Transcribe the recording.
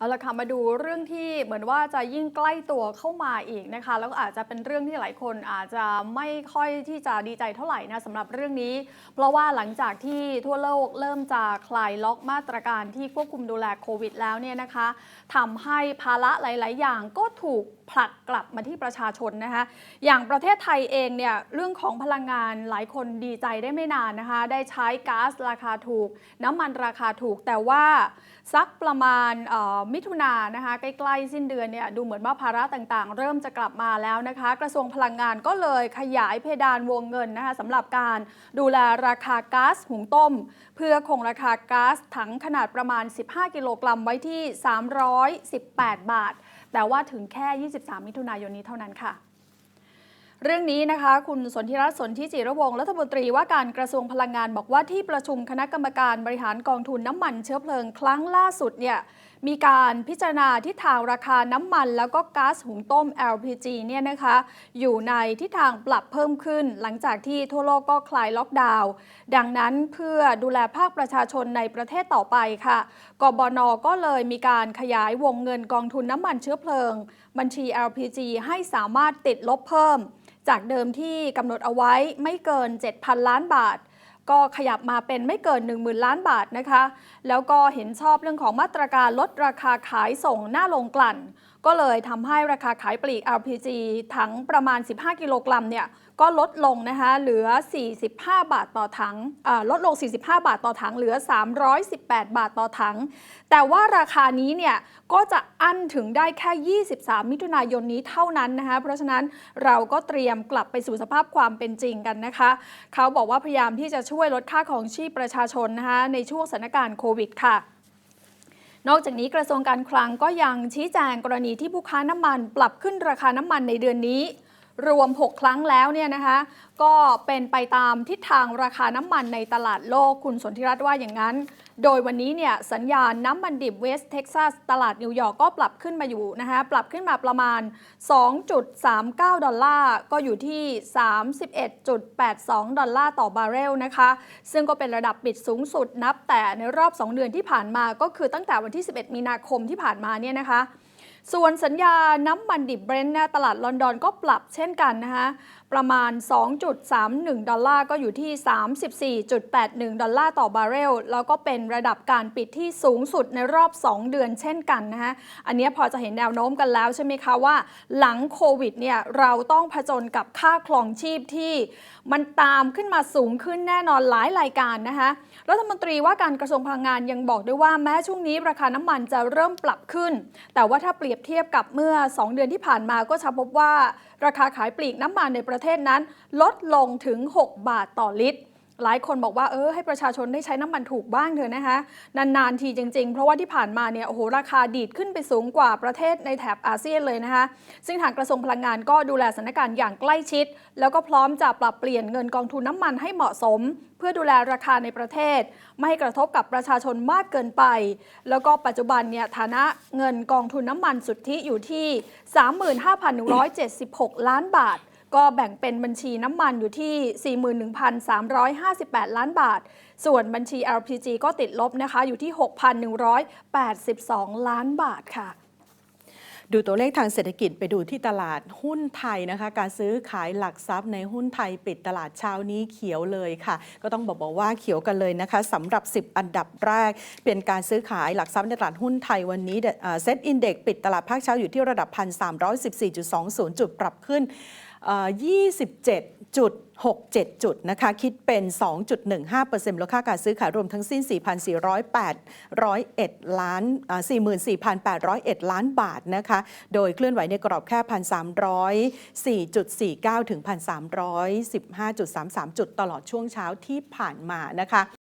เอาละค่ะมาดูเรื่องที่เหมือนว่าจะยิ่งใกล้ตัวเข้ามาอีกนะคะ แล้วก็อาจจะเป็นเรื่องที่หลายคนอาจจะไม่ค่อยที่จะดีใจเท่าไหร่นะสำหรับเรื่องนี้ เพราะว่าหลังจากที่ทั่วโลกเริ่มจะคลายล็อกมาตรการที่ควบคุมดูแลโควิดแล้วเนี่ยนะคะทำให้ภาระหลาย ๆ อย่างก็ถูกผลักกลับมาที่ประชาชนนะคะอย่างประเทศไทยเองเนี่ยเรื่องของพลังงานหลายคนดีใจได้ไม่นานนะคะ ได้ใช้ก๊าซราคาถูก น้ำมันราคาถูก แต่ว่าสักประมาณมิถุนายนนะคะใกล้ๆสิ้นเดือนเนี่ยดูเหมือนว่าภาระต่างๆ เริ่มจะกลับมาแล้วนะคะ กระทรวงพลังงานก็เลยขยายเพดานวงเงินนะคะสำหรับการดูแลราคาก๊าซหุงต้ม เพื่อคงราคาก๊าซถังขนาดประมาณ 15 กิโลกรัมไว้ที่ 318 บาท แต่ว่าถึงแค่ 23 มิถุนายนนี้เท่านั้นค่ะเรื่องนี้นะคะ คุณสนธิรัตน์สนธิจิรวงรัฐมนตรีว่าการกระทรวงพลังงานบอกว่าที่ประชุมคณะกรรมการบริหารกองทุนน้ำมันเชื้อเพลิงครั้งล่าสุดเนี่ยมีการพิจารณาทิศทางราคาน้ำมัน แล้วก็ก๊าซหุงต้ม LPG เนี่ยนะคะอยู่ในทิศทางปรับเพิ่มขึ้น หลังจากที่ทั่วโลกก็คลายล็อกดาวน์ดังนั้นเพื่อดูแลภาคประชาชนในประเทศต่อไปค่ะ กบนก็เลยมีการขยายวงเงินกองทุนน้ำมันเชื้อเพลิง บัญชี LPG ให้สามารถติดลบเพิ่ม จากเดิมที่กำหนดเอาไว้ไม่เกิน 7,000 ล้านบาท ก็ขยับมาเป็นไม่เกิน 10,000 ล้านบาทนะคะ แล้วก็เห็นชอบเรื่องของมาตรการลดราคาขายส่งหน้าโรงกลั่น ก็เลยทำให้ราคาขายปลีก LPG ถังประมาณ 15 กิโลกรัมเนี่ย ก็ลดลงนะคะเหลือ 45 บาทต่อถังลดลง 45 บาทต่อถังเหลือ 318 บาทต่อถัง แต่ว่าราคานี้เนี่ยก็จะอั้นถึงได้แค่ 23 มิถุนายนนี้เท่านั้นนะคะเพราะฉะนั้นเราก็เตรียมกลับไปสู่สภาพความเป็นจริงกันนะคะ เขาบอกว่าพยายามที่จะช่วยลดค่าของชีพประชาชนนะคะในช่วงสถานการณ์โควิดค่ะนอกจากนี้กระทรวงการคลังก็ยังชี้แจงกรณีที่ผู้ค้าน้ำมันปรับขึ้นราคาน้ำมันในเดือนนี้ รวม 6 ครั้งแล้วเนี่ยนะคะก็เป็นไปตามทิศทางราคาน้ำมันในตลาดโลกคุณสนธิรัตน์ว่าอย่างนั้น โดยวันนี้เนี่ยสัญญาณน้ำมันดิบเวสเท็กซัสตลาดนิวยอร์กก็ปรับขึ้นมาอยู่นะคะปรับขึ้นมาประมาณ 2.39 ดอลลาร์ก็อยู่ที่ 31.82 ดอลลาร์ต่อบาร์เรลนะคะซึ่งก็เป็นระดับปิดสูงสุดนับแต่ในรอบ 2 เดือนที่ผ่านมาก็คือตั้งแต่วันที่ 11 มีนาคมที่ผ่านมาเนี่ยนะคะ ส่วนสัญญาน้ำมันดิบเบรนท์นะตลาดลอนดอนก็ปรับเช่นกันนะคะประมาณ 2.31 ดอลลาร์ก็อยู่ที่ 34.81 ดอลลาร์ต่อบาร์เรล แล้วก็เป็นระดับการปิดที่สูงสุดในรอบ 2 เดือนเช่นกันนะคะอันนี้พอจะเห็นแนวโน้มกันแล้วใช่ไหมคะว่า หลังโควิดเนี่ยเราต้องผจญกับค่าครองชีพที่ มันตามขึ้นมาสูงขึ้นแน่นอนหลายรายการนะคะรัฐมนตรีว่าการกระทรวงพลังงานยังบอกด้วยว่าแม้ช่วงนี้ราคาน้ำมันจะเริ่มปรับขึ้น แต่ว่าถ้าเปรียบเทียบกับเมื่อ 2 เดือนที่ผ่านมาก็จะพบว่า ราคาขายปลีกน้ำมันในประเทศนั้น ลดลงถึง 6 บาทต่อลิตร หลายคนบอกว่าเออให้ประชาชนได้ใช้น้ำมันถูกบ้างเถอะนะคะ นานๆทีจริงๆ เพราะว่าที่ผ่านมาเนี่ยโอ้โหราคาดีดขึ้นไปสูงกว่าประเทศในแถบอาเซียนเลยนะคะ ซึ่งทางกระทรวงพลังงานก็ดูแลสถานการณ์อย่างใกล้ชิด แล้วก็พร้อมจะปรับเปลี่ยนเงินกองทุนน้ำมันให้เหมาะสม เพื่อดูแลราคาในประเทศ ไม่ให้กระทบกับประชาชนมากเกินไป แล้วก็ปัจจุบันเนี่ยฐานะเงินกองทุนน้ำมันสุทธิอยู่ที่ 35,176 ล้านบาท ก็แบ่งเป็นบัญชีน้ำมันอยู่ที่ 41,358 ล้านบาท ส่วนบัญชี LPG ก็ติดลบนะคะอยู่ที่ 6,182 ล้านบาทค่ะดูตัวเลขทางเศรษฐกิจไปดูที่ตลาดหุ้นไทยนะคะ การซื้อขายหลักทรัพย์ในหุ้นไทยปิดตลาดเช้านี้เขียวเลยค่ะ ก็ต้องบอกบอกว่าเขียวกันเลยนะคะสำหรับ 10 อันดับแรก เป็นการซื้อขายหลักทรัพย์ในตลาดหุ้นไทยวันนี้เซ็ตอินเด็กปิดตลาดภาคเช้าอยู่ที่ระดับ 1,314.20 จุดปรับขึ้น 27จุด67 จุดนะคะ คิดเป็น 2.15%มูลค่าการซื้อขายรวมทั้งสิ้น 4,408ล้าน44,801 ล้านบาทนะคะ โดยเคลื่อนไหวในกรอบแค่ 1,304.49 ถึง 1,315.33 จุดตลอดช่วงเช้าที่ผ่านมานะคะ